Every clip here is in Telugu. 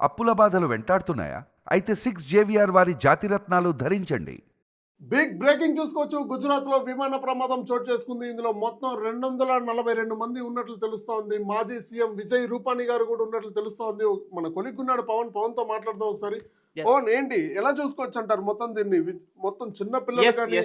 అప్పుల బాధలు వెంటాడుతున్నాయా? అయితే సిక్స్ జేవిఆర్ వారి జాతిరత్నాలు ధరించండి. బిగ్ బ్రేకింగ్ చూసుకోవచ్చు గుజరాత్లో విమాన ప్రమాదం చోటు చేసుకుంది. ఇందులో మొత్తం రెండు వందల నలభై రెండు మంది ఉన్నట్లు తెలుస్తోంది. మాజీ సీఎం విజయ్ రూపానీ గారు కూడా ఉన్నట్లు తెలుస్తోంది. మన కొలిక్కున్నాడు పవన్ పవన్. తో మాట్లాడదాం ఒకసారి. పవన్ ఏంటి? ఎలా చూసుకోవచ్చు అంటారు మొత్తం దీన్ని? మొత్తం చిన్న పిల్లలు కానీ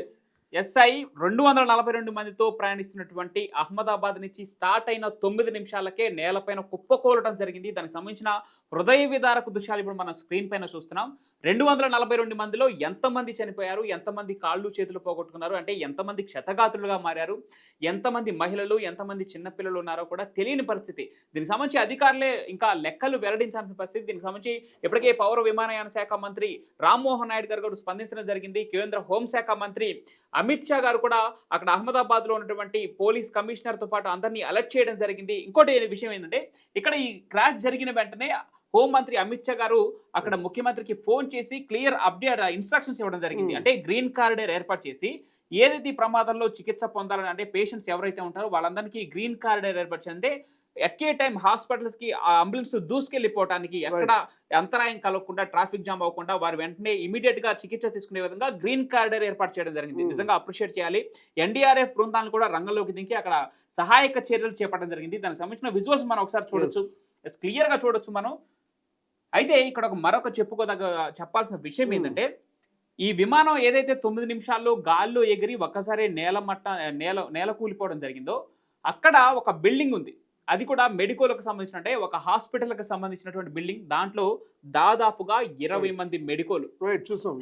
ఎస్ఐ రెండు వందల నలభై రెండు మందితో ప్రయాణిస్తున్నటువంటి అహ్మదాబాద్ నుంచి స్టార్ట్ అయిన తొమ్మిది నిమిషాలకే నేలపైన కుప్పకూలడం జరిగింది. దానికి సంబంధించిన హృదయ విదారక దృశ్యాలు ఇప్పుడు మనం స్క్రీన్ పైన చూస్తున్నాం. రెండు వందల నలభై రెండు మందిలో ఎంతమంది చనిపోయారు? ఎంతమంది కాళ్ళు చేతులు పోగొట్టుకున్నారు? అంటే ఎంతమంది క్షతగాతులుగా మారారు? ఎంతమంది మహిళలు ఎంతమంది చిన్నపిల్లలు ఉన్నారో కూడా తెలియని పరిస్థితి. దీనికి సంబంధించి అధికారులే ఇంకా లెక్కలు వెల్లడించాల్సిన పరిస్థితి. దీనికి సంబంధించి ఇప్పటికే పౌర విమానయాన శాఖ మంత్రి రామ్మోహన్ నాయుడు గారు కూడా స్పందించడం జరిగింది. కేంద్ర హోంశాఖ మంత్రి అమిత్ షా గారు కూడా అక్కడ అహ్మదాబాద్లో ఉన్నటువంటి పోలీస్ కమిషనర్తో పాటు అందరినీ అలర్ట్ చేయడం జరిగింది ఇంకోటి విషయం ఏంటంటే ఇక్కడ ఈ క్రాష్ జరిగిన వెంటనే హోంమంత్రి అమిత్ షా గారు అక్కడ. ముఖ్యమంత్రికి ఫోన్ చేసి క్లియర్ అప్డేట్ ఇన్స్ట్రక్షన్స్ ఇవ్వడం జరిగింది Hmm. అంటే గ్రీన్ కార్డర్ ఏర్పాటు చేసి ఏదైతే ప్రమాదంలో చికిత్స పొందాలని అంటే పేషెంట్స్ ఎవరైతే ఉంటారో వాళ్ళందరికీ గ్రీన్ కార్డర్ ఏర్పాటు చేసి అంటే ఎట్ ఏ టైం హాస్పిటల్స్కి అంబులెన్స్ దూసుకెళ్ళిపోవటానికి ఎక్కడ అంతరాయం కలగకుండా ట్రాఫిక్ జామ్ అవ్వకుండా వారు వెంటనే ఇమీడియట్గా చికిత్స తీసుకునే విధంగా గ్రీన్ కార్డర్ ఏర్పాటు చేయడం జరిగింది. Hmm. నిజంగా అప్రిషియేట్ చేయాలి. ఎన్డీఆర్ఎఫ్ బృందాలను కూడా రంగంలోకి దింకి అక్కడ సహాయక చర్యలు చేపట్టడం జరిగింది. దానికి సంబంధించిన విజువల్స్ మనం ఒకసారి చూడొచ్చు. క్లియర్గా చూడొచ్చు మనం. అయితే ఇక్కడ ఒక మరొక చెప్పుకోదగ్గ చెప్పాల్సిన విషయం Hmm. ఏంటంటే ఈ విమానం ఏదైతే తొమ్మిది నిమిషాల్లో గాల్లో ఎగిరి ఒక్కసారి నేల మట్ట నేల నేల కూలిపోవడం జరిగిందో అక్కడ ఒక బిల్డింగ్ ఉంది. అది కూడా మెడికోలకు సంబంధించిన అంటే ఒక హాస్పిటల్కి సంబంధించినటువంటి బిల్డింగ్ దాంట్లో దాదాపుగా ఇరవై. మంది మెడికోలు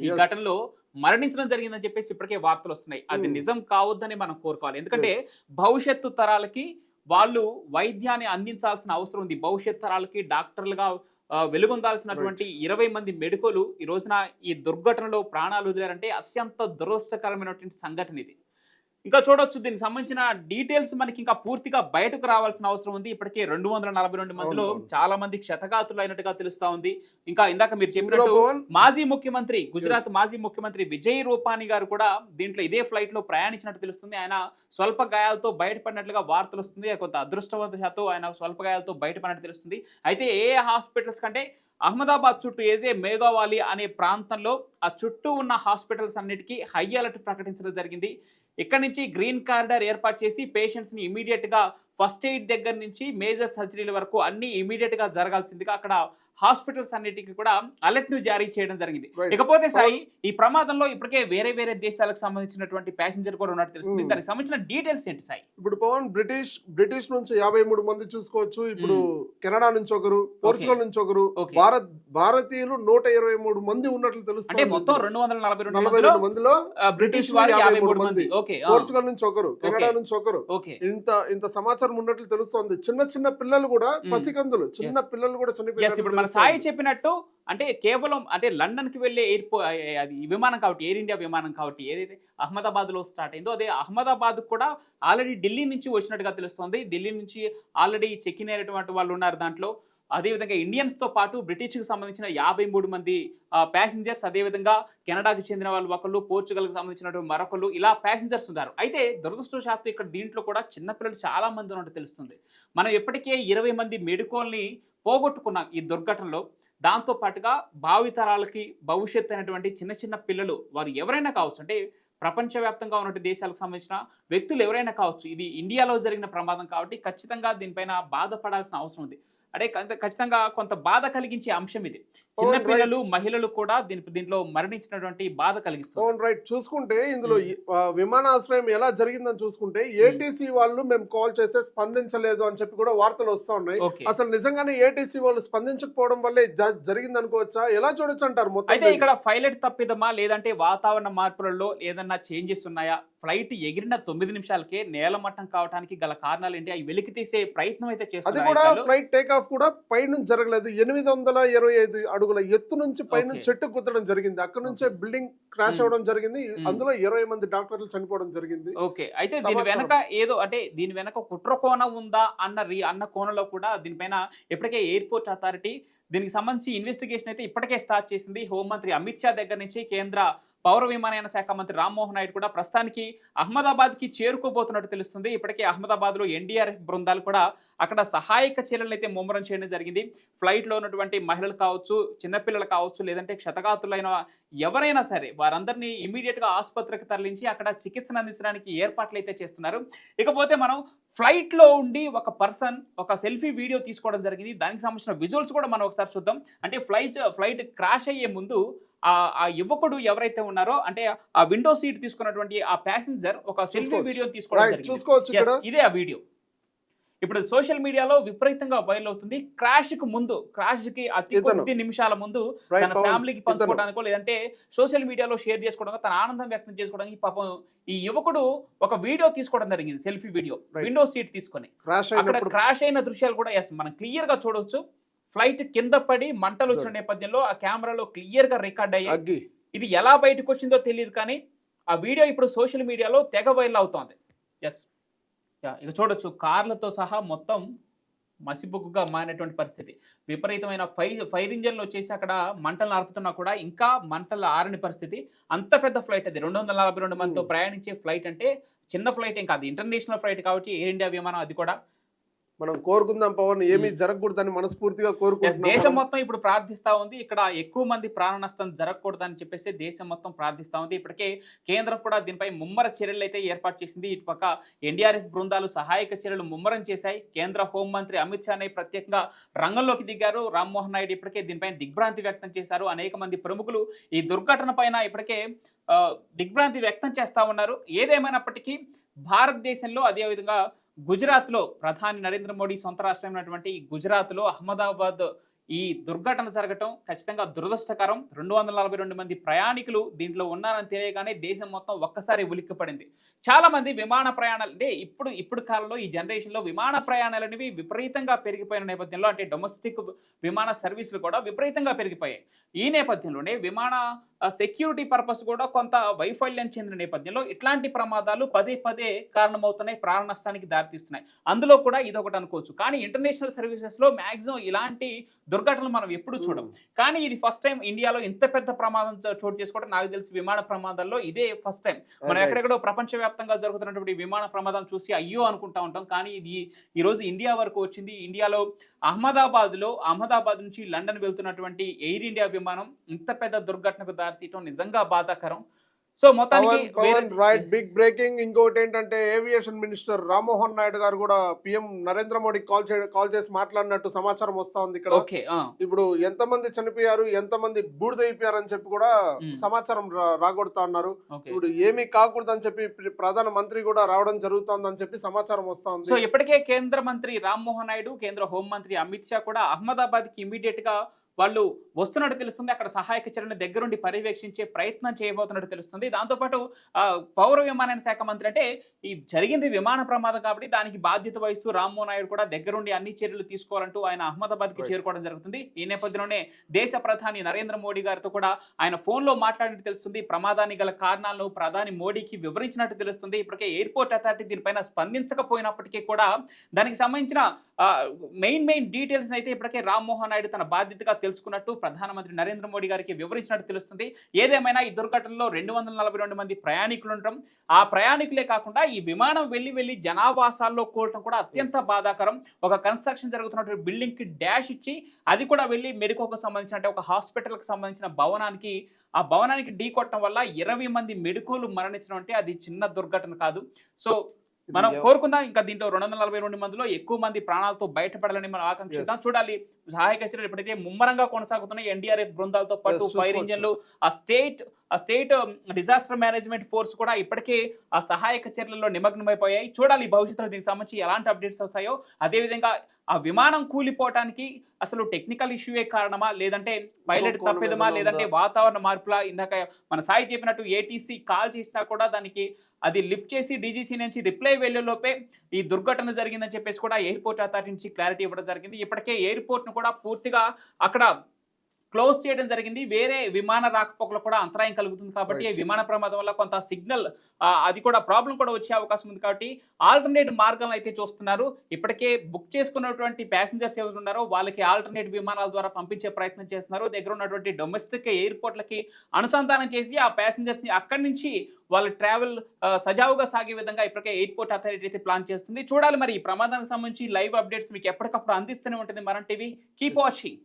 ఈ. ఘటనలో మరణించడం జరిగిందని చెప్పేసి ఇప్పటికే వార్తలు వస్తున్నాయి అది Hmm. నిజం కావద్దని మనం కోరుకోవాలి ఎందుకంటే. భవిష్యత్తు తరాలకి వాళ్ళు వైద్యాన్ని అందించాల్సిన అవసరం ఉంది భవిష్యత్ తరాలకి డాక్టర్లుగా వెలుగొందాల్సినటువంటి ఇరవై మంది మెడికోలు ఈ రోజున ఈ దుర్ఘటనలో ప్రాణాలు వదిలారంటే అత్యంత దురదృష్టకరమైనటువంటి సంఘటన ఇది ఇంకా చూడొచ్చు దీనికి సంబంధించిన డీటెయిల్స్ మనకి ఇంకా పూర్తిగా బయటకు రావాల్సిన అవసరం ఉంది. ఇప్పటికే రెండు వందల నలభై రెండు మందిలో. చాలా మంది క్షతగాతులు అయినట్టుగా తెలుస్తా ఉంది. ఇంకా ఇందాక మీరు చెప్పినట్టు మాజీ ముఖ్యమంత్రి గుజరాత్. మాజీ ముఖ్యమంత్రి విజయ్ రూపానీ గారు కూడా దీంట్లో ఇదే ఫ్లైట్లో ప్రయాణించినట్టు తెలుస్తుంది. ఆయన స్వల్ప గాయాలతో బయటపడినట్లుగా వార్తలు వస్తుంది. కొంత అదృష్టవంతశాత్తు ఆయన స్వల్ప గాయాలతో బయటపడినట్టు తెలుస్తుంది. అయితే ఏ హాస్పిటల్స్ కంటే అహ్మదాబాద్ చుట్టూ ఏదే మేఘవాలి అనే ప్రాంతంలో ఆ చుట్టూ ఉన్న హాస్పిటల్స్ అన్నిటికీ హై అలర్ట్ ప్రకటించడం జరిగింది. ఇక్కడ నుంచి గ్రీన్ కార్డర్ ఏర్పాటు చేసి పేషెంట్స్ని ఇమీడియట్గా ఫస్ట్ ఎయిడ్ దగ్గర నుంచి మేజర్ సర్జరీల వరకు అన్ని ఇమీడియట్గా జరగాల్సిందిగా అక్కడ హాస్పిటల్స్ అన్నిటికీ కూడా అలర్ట్ను జారీ చేయడం జరిగింది. ఇకపోతే సాయి ఈ ప్రమాదంలో ఇప్పటికే వేరే వేరే దేశాలకు సంబంధించినటువంటి ప్యాసింజర్ కూడా ఉన్నట్టు తెలుస్తుంది Hmm. దానికి సంబంధించిన డీటెయిల్స్ ఏంటి సాయి ఇప్పుడు పవన్ బ్రిటిష్ బ్రిటిష్ నుంచి యాభై మంది చూసుకోవచ్చు ఇప్పుడు కెనడా నుంచి ఒకరు పోర్చుగల్ నుంచి ఒకరు. భారత్ భారతీయులు నూట ఇరవై మూడు మంది ఉన్నట్లు తెలుస్తుంది మొత్తం రెండు వందల నలభై రెండు నలభై రెండు మందిలో బ్రిటిష్ వారు యాభై మూడు మంది పోర్చుగల్ నుంచి ఒకరు కెనడా. నుంచి ఒకరు ఓకే ఇంత ఇంత సమాచారం ఉన్నట్లు తెలుస్తోంది చిన్న చిన్న పిల్లలు కూడా Hmm. పసికందులు చిన్న. పిల్లలు కూడా ఇప్పుడు మన సాయి. చెప్పినట్టు అంటే కేవలం అంటే లండన్కి వెళ్ళే ఎయిర్పో అది విమానం కాబట్టి ఎయిర్ ఇండియా విమానం కాబట్టి ఏదైతే అహ్మదాబాద్లో స్టార్ట్ అయిందో అదే అహ్మదాబాద్ కూడా ఆల్రెడీ ఢిల్లీ నుంచి వచ్చినట్టుగా తెలుస్తోంది ఢిల్లీ నుంచి ఆల్రెడీ చెక్ ఇన్ అయినటువంటి వాళ్ళు ఉన్నారు దాంట్లో అదేవిధంగా ఇండియన్స్తో పాటు బ్రిటిష్కి సంబంధించిన యాభై మూడు మంది ప్యాసింజర్స్ అదేవిధంగా కెనడాకి చెందిన వాళ్ళు ఒకళ్ళు పోర్చుగల్కి సంబంధించినటువంటి మరొకళ్ళు ఇలా ప్యాసింజర్స్ ఉన్నారు. అయితే దురదృష్టవశాత్తు ఇక్కడ దీంట్లో కూడా చిన్నపిల్లలు చాలా మంది ఉన్నట్టు తెలుస్తుంది. మనం ఇప్పటికే ఇరవై మంది మెడికోల్ని పోగొట్టుకున్నాం ఈ దుర్ఘటనలో. దాంతో పాటుగా భావితరాలకి భవిష్యత్తు అయినటువంటి చిన్న చిన్న పిల్లలు వారు ఎవరైనా కావచ్చు అంటే ప్రపంచవ్యాప్తంగా ఉన్నటువంటి దేశాలకు సంబంధించిన వ్యక్తులు ఎవరైనా కావచ్చు ఇది ఇండియాలో జరిగిన ప్రమాదం కాబట్టి ఖచ్చితంగా దీనిపైన బాధపడాల్సిన అవసరం ఉంది. అంటే ఖచ్చితంగా కొంత బాధ కలిగించే అంశం ఇది. చిన్న right. పిల్లలు మహిళలు కూడా దీని దీంట్లో మరణించినటువంటి బాధ కలిగిస్తుంది. రైట్ చూసుకుంటే ఇందులో Hmm. విమానాశ్రయం ఎలా జరిగిందని చూసుకుంటే ఏటీసీ వాళ్ళు మేము కాల్ చేస్తే స్పందించలేదు అని చెప్పి కూడా వార్తలు వస్తా ఉన్నాయి. అసలు నిజంగానే ఏటీసీ వాళ్ళు స్పందించకపోవడం వల్లే జరిగింది అనుకోవచ్చా ఎలా చూడొచ్చు అంటారు మొత్తం అయితే ఇక్కడ పైలట్ తప్పిదమా? లేదంటే వాతావరణ మార్పులలో ఏదన్నా చేంజెస్ ఉన్నాయా? ఫ్లైట్ ఎగిరిన తొమ్మిది నిమిషాలకే నేల మట్టం కావడానికి గల కారణాలు ఏంటి అవి వెలికి తీసే ప్రయత్నం అయితే అది చేస్తున్నారు కూడా. ఫ్లైట్ టేక్ ఆఫ్ కూడా పైనుంచి జరగలేదు ఎనిమిది వందల ఇరవై ఐదు అడుగుల ఎత్తు నుంచి Okay. చెట్టు కుత్తడం జరిగింది అక్కడ నుంచే బిల్డింగ్ క్రాష్ మ్మ్. అవ్వడం జరిగింది. అందులో ఇరవై మంది డాక్టర్లు చనిపోవడం జరిగింది ఓకే అయితే దీని. వెనక ఏదో అంటే దీని వెనక కుట్ర కోణం ఉందా అన్న రీ అన్న కోణంలో కూడా దీనిపైన ఇప్పటికే ఎయిర్పోర్ట్ అథారిటీ దీనికి సంబంధించి ఇన్వెస్టిగేషన్ అయితే ఇప్పటికే స్టార్ట్ చేసింది హోంమంత్రి అమిత్ షా దగ్గర నుంచి కేంద్ర పౌర విమానయాన శాఖ మంత్రి రామ్మోహన్ నాయుడు కూడా ప్రస్తుతానికి అహ్మదాబాద్కి చేరుకోబోతున్నట్టు తెలుస్తుంది. ఇప్పటికే అహ్మదాబాద్లో ఎన్డీఆర్ఎఫ్ బృందాలు కూడా అక్కడ సహాయక చర్యలను అయితే ముమ్మరం చేయడం జరిగింది. ఫ్లైట్లో ఉన్నటువంటి మహిళలు కావచ్చు చిన్నపిల్లలు కావచ్చు లేదంటే క్షతగాతులైన ఎవరైనా సరే వారందరినీ ఇమీడియట్గా ఆసుపత్రికి తరలించి అక్కడ చికిత్సను అందించడానికి ఏర్పాట్లు అయితే చేస్తున్నారు. ఇకపోతే మనం ఫ్లైట్లో ఉండి ఒక పర్సన్ ఒక సెల్ఫీ వీడియో తీసుకోవడం జరిగింది. దానికి సంబంధించిన విజువల్స్ కూడా మనం ఒకసారి చూద్దాం. అంటే ఫ్లైట్ ఫ్లైట్ క్రాష్ అయ్యే ముందు ఆ ఆ యువకుడు ఎవరైతే ఉన్నారో అంటే ఆ విండో సీట్ తీసుకున్నటువంటి ఆ ప్యాసింజర్ ఒక సెల్ఫీ. వీడియో తీసుకోవడం ఇదే ఆ వీడియో ఇప్పుడు సోషల్ మీడియాలో విపరీతంగా వైరల్ అవుతుంది. క్రాష్కు ముందు క్రాష్కి అతి. కొద్ది నిమిషాల ముందు తన ఫ్యామిలీకి పంచుకోవడానికో లేదంటే సోషల్ మీడియాలో షేర్ చేసుకోవడానికి తన ఆనందం వ్యక్తం చేసుకోవడానికి పాపం ఈ యువకుడు ఒక వీడియో తీసుకోవడం జరిగింది సెల్ఫీ వీడియో. విండో సీట్ తీసుకొని. అక్కడ క్రాష్ అయిన దృశ్యాలు కూడా మనం క్లియర్గా చూడొచ్చు. ఫ్లైట్ కింద పడి మంటలు వచ్చిన నేపథ్యంలో ఆ కెమెరాలో క్లియర్గా రికార్డ్ అగ్గి. ఇది ఎలా బయటకు వచ్చిందో తెలియదు కానీ ఆ వీడియో ఇప్పుడు సోషల్ మీడియాలో తెగ వైరల్ అవుతోంది. ఎస్ ఇక చూడొచ్చు. కార్లతో సహా మొత్తం మసిబుగ్గుగా మారినటువంటి పరిస్థితి. విపరీతమైన ఫైర్ ఫైర్ ఇంజన్లు వచ్చేసి అక్కడ మంటలు ఆర్పుతున్నా కూడా ఇంకా మంటలు ఆరని పరిస్థితి. అంత పెద్ద ఫ్లైట్ అది. రెండు వందల నలభై రెండు మందితో Hmm. ప్రయాణించే ఫ్లైట్ అంటే చిన్న ఫ్లైట్ ఏం కాదు. ఇంటర్నేషనల్ ఫ్లైట్ కాబట్టి ఎయిర్ ఇండియా విమానం అది కూడా. మనం కోరుకుందాం పవన్ ఏమీ. జరగకూడదని మనస్ఫూర్తిగా కోరుకుంటున్నాం దేశం. మొత్తం ఇప్పుడు ప్రార్థిస్తా ఉంది. ఇక్కడ ఎక్కువ మంది ప్రాణ నష్టం జరగకూడదని చెప్పేసి దేశం మొత్తం ప్రార్థిస్తా ఉంది. ఇప్పటికే కేంద్రం కూడా దీనిపై ముమ్మర చర్యలు అయితే ఏర్పాటు చేసింది. ఇటు పక్క ఎన్డీఆర్ఎఫ్ బృందాలు సహాయక చర్యలు ముమ్మరం చేశాయి. కేంద్ర హోంమంత్రి అమిత్ షా ప్రత్యేకంగా రంగంలోకి దిగారు. రామ్మోహన్ నాయుడు ఇప్పటికే దీనిపై దిగ్భ్రాంతి వ్యక్తం చేశారు. అనేక మంది ప్రముఖులు ఈ దుర్ఘటన పైన ఇప్పటికే దిగ్భ్రాంతి వ్యక్తం చేస్తా ఉన్నారు. ఏదేమైనప్పటికీ భారతదేశంలో అదేవిధంగా గుజరాత్లో ప్రధాని నరేంద్ర మోడీ సొంత రాష్ట్రమైనటువంటి గుజరాత్లో అహ్మదాబాద్ ఈ దుర్ఘటన జరగటం ఖచ్చితంగా దురదృష్టకరం. రెండు వందల నలభై రెండు మంది ప్రయాణికులు దీంట్లో ఉన్నారని తెలియగానే దేశం మొత్తం ఒక్కసారి ఉలిక్కిపడింది. చాలా మంది విమాన ప్రయాణాలు అంటే ఇప్పుడు ఇప్పుడు కాలంలో ఈ జనరేషన్లో విమాన ప్రయాణాలు అనేవి విపరీతంగా పెరిగిపోయిన నేపథ్యంలో అంటే డొమెస్టిక్ విమాన సర్వీసులు కూడా విపరీతంగా పెరిగిపోయాయి. ఈ నేపథ్యంలోనే విమాన సెక్యూరిటీ పర్పస్ కూడా కొంత వైఫల్యం చెందిన నేపథ్యంలో ఇట్లాంటి ప్రమాదాలు పదే పదే కారణమవుతున్నాయి ప్రాణ నష్టానికి దారితీస్తున్నాయి. అందులో కూడా ఇది ఒకటి అనుకోవచ్చు. కానీ ఇంటర్నేషనల్ సర్వీసెస్లో మాక్సిమం ఇలాంటి దుర్ఘటనలు మనం ఎప్పుడు చూడం. కానీ ఇది ఫస్ట్ టైం ఇండియాలో ఇంత పెద్ద ప్రమాదం చోటు చేసుకోవడం నాకు తెలిసి విమాన ప్రమాదాల్లో ఇదే ఫస్ట్ టైం. మనం. ఎక్కడెక్కడో ప్రపంచవ్యాప్తంగా జరుగుతున్నటువంటి విమాన ప్రమాదం చూసి అయ్యో అనుకుంటా ఉంటాం. కానీ ఇది ఈ రోజు ఇండియా వరకు వచ్చింది. ఇండియాలో అహ్మదాబాద్లో అహ్మదాబాద్ నుంచి లండన్ వెళ్తున్నటువంటి ఎయిర్ ఇండియా విమానం ఇంత పెద్ద దుర్ఘటనకు దారితీయటం నిజంగా బాధాకరం. సో మొత్తానికి పవన్ రైట్ బిగ్ బ్రేకింగ్ ఇంకోటి ఏంటంటే ఏవియేషన్ మినిస్టర్ రామ్మోహన్ నాయుడు గారు కూడా పిఎం నరేంద్ర మోడీ కాల్ చే కాల్ చేసి మాట్లాడినట్టు సమాచారం వస్తా ఉంది ఇక్కడ. ఇప్పుడు ఎంతమంది చనిపోయారు ఎంతమంది బూడిదైపోయారు అని చెప్పి కూడా. సమాచారం రాగొడతా ఉన్నారు. ఓకే. ఇప్పుడు ఏమీ కాకూడదని చెప్పి ప్ర- ప్రధాన మంత్రి కూడా రావడం జరుగుతుందని చెప్పి సమాచారం వస్తా సో ఉంది ఇప్పటికే కేంద్ర మంత్రి రామ్మోహన్ నాయుడు కేంద్ర హోంమంత్రి అమిత్ షా కూడా అహ్మదాబాద్కి ఇమీడియట్గా వాళ్ళు వస్తున్నట్టు తెలుస్తుంది అక్కడ సహాయక చర్యను దగ్గరుండి పర్యవేక్షించే ప్రయత్నం చేయబోతున్నట్టు తెలుస్తుంది. దాంతోపాటు పౌర విమానయాన శాఖ మంత్రి అంటే ఈ జరిగింది విమాన ప్రమాదం కాబట్టి దానికి బాధ్యత వహిస్తూ రామ్మోహన్ నాయుడు కూడా దగ్గరుండి అన్ని చర్యలు తీసుకోవాలంటూ ఆయన అహ్మదాబాద్కి Right. చేరుకోవడం జరుగుతుంది. ఈ నేపథ్యంలోనే దేశ ప్రధాని నరేంద్ర మోడీ గారితో కూడా ఆయన ఫోన్లో మాట్లాడినట్టు తెలుస్తుంది. ప్రమాదానికి గల కారణాలను ప్రధాని మోడీకి వివరించినట్టు తెలుస్తుంది. ఇప్పటికే ఎయిర్పోర్ట్ అథారిటీ దీనిపైన స్పందించకపోయినప్పటికీ కూడా దానికి సంబంధించిన మెయిన్ మెయిన్ డీటెయిల్స్ అయితే ఇప్పటికే రామ్మోహన్ నాయుడు తన బాధ్యతగా తెలుసుకున్నట్టు ప్రధానమంత్రి నరేంద్ర మోడీ గారికి వివరించినట్టు తెలుస్తుంది ఏదేమైనా ఈ దుర్ఘటనలో రెండు మంది ప్రయాణికులు ఉండటం ఆ ప్రయాణికులే కాకుండా ఈ విమానం వెళ్ళి వెళ్ళి జనావాసాల్లో కూడటం కూడా అత్యంత. బాధాకరం ఒక కన్స్ట్రక్షన్ జరుగుతున్నటువంటి బిల్డింగ్కి డాష్ ఇచ్చి అది కూడా వెళ్ళి మెడికోకు సంబంధించిన అంటే ఒక hospital కి సంబంధించిన భవనానికి ఆ భవనానికి ఢీ కొట్టడం వల్ల ఇరవై మంది మెడికోలు మరణించడం అంటే అది చిన్న దుర్ఘటన కాదు సో మనం కోరుకుందాం ఇంకా దీంట్లో రెండు వందల నలభై రెండు మందిలో ఎక్కువ మంది ప్రాణాలతో బయటపడాలని మనం ఆకాంక్షిద్దాం. చూడాలి సహాయక చర్యలు ఎప్పుడైతే ముమ్మరంగా కొనసాగుతున్నాయి ఎన్డీఆర్ఎఫ్ బృందాలతో పాటు ఫైర్. ఇంజన్లు ఆ స్టేట్ ఆ స్టేట్ డిజాస్టర్ మేనేజ్మెంట్ ఫోర్స్ కూడా ఇప్పటికే ఆ సహాయక చర్యల్లో నిమగ్నమైపోయాయి. చూడాలి భవిష్యత్తులో దీనికి సంబంధించి ఎలాంటి అప్డేట్స్ వస్తాయో. అదేవిధంగా ఆ విమానం కూలిపోవటానికి అసలు టెక్నికల్ ఇష్యూయే కారణమా? లేదంటే పైలట్ తప్పిదమా? లేదంటే? వాతావరణ మార్పులా? ఇందాక మన సాయి చెప్పినట్టు ఏటీసీ కాల్ చేసినా కూడా దానికి అది లిఫ్ట్ చేసి డీజీసీ నుంచి రిప్లై వెళ్ళేలోపే ఈ దుర్ఘటన జరిగిందని చెప్పేసి కూడా ఎయిర్పోర్ట్ అథారిటీ నుంచి క్లారిటీ ఇవ్వడం జరిగింది. ఇప్పటికే ఎయిర్పోర్ట్ కూడా పూర్తిగా అక్కడ క్లోజ్ చేయడం జరిగింది. వేరే విమాన రాకపోకలు కూడా అంతరాయం కలుగుతుంది కాబట్టి. విమాన ప్రమాదం వల్ల కొంత సిగ్నల్ అది కూడా ప్రాబ్లం కూడా వచ్చే అవకాశం ఉంది కాబట్టి ఆల్టర్నేట్ మార్గాలను అయితే చూస్తున్నారు. ఇప్పటికే బుక్ చేసుకున్నటువంటి ప్యాసింజర్స్ ఎవరు ఉన్నారో వాళ్ళకి ఆల్టర్నేట్ విమానాల ద్వారా పంపించే ప్రయత్నం చేస్తున్నారు. దగ్గర ఉన్నటువంటి డొమెస్టిక్ ఎయిర్పోర్ట్లకి అనుసంధానం చేసి ఆ passengers ని అక్కడి నుంచి వాళ్ళ ట్రావెల్ సజావుగా సాగే విధంగా ఇప్పటికే ఎయిర్పోర్ట్ అథారిటీ అయితే ప్లాన్ చేస్తుంది. చూడాలి మరి ఈ ప్రమాదానికి సంబంధించి లైవ్ అప్డేట్స్ మీకు ఎప్పటికప్పుడు అందిస్తూనే ఉంటుంది. మనం టీవీ కీప్ వాచింగ్.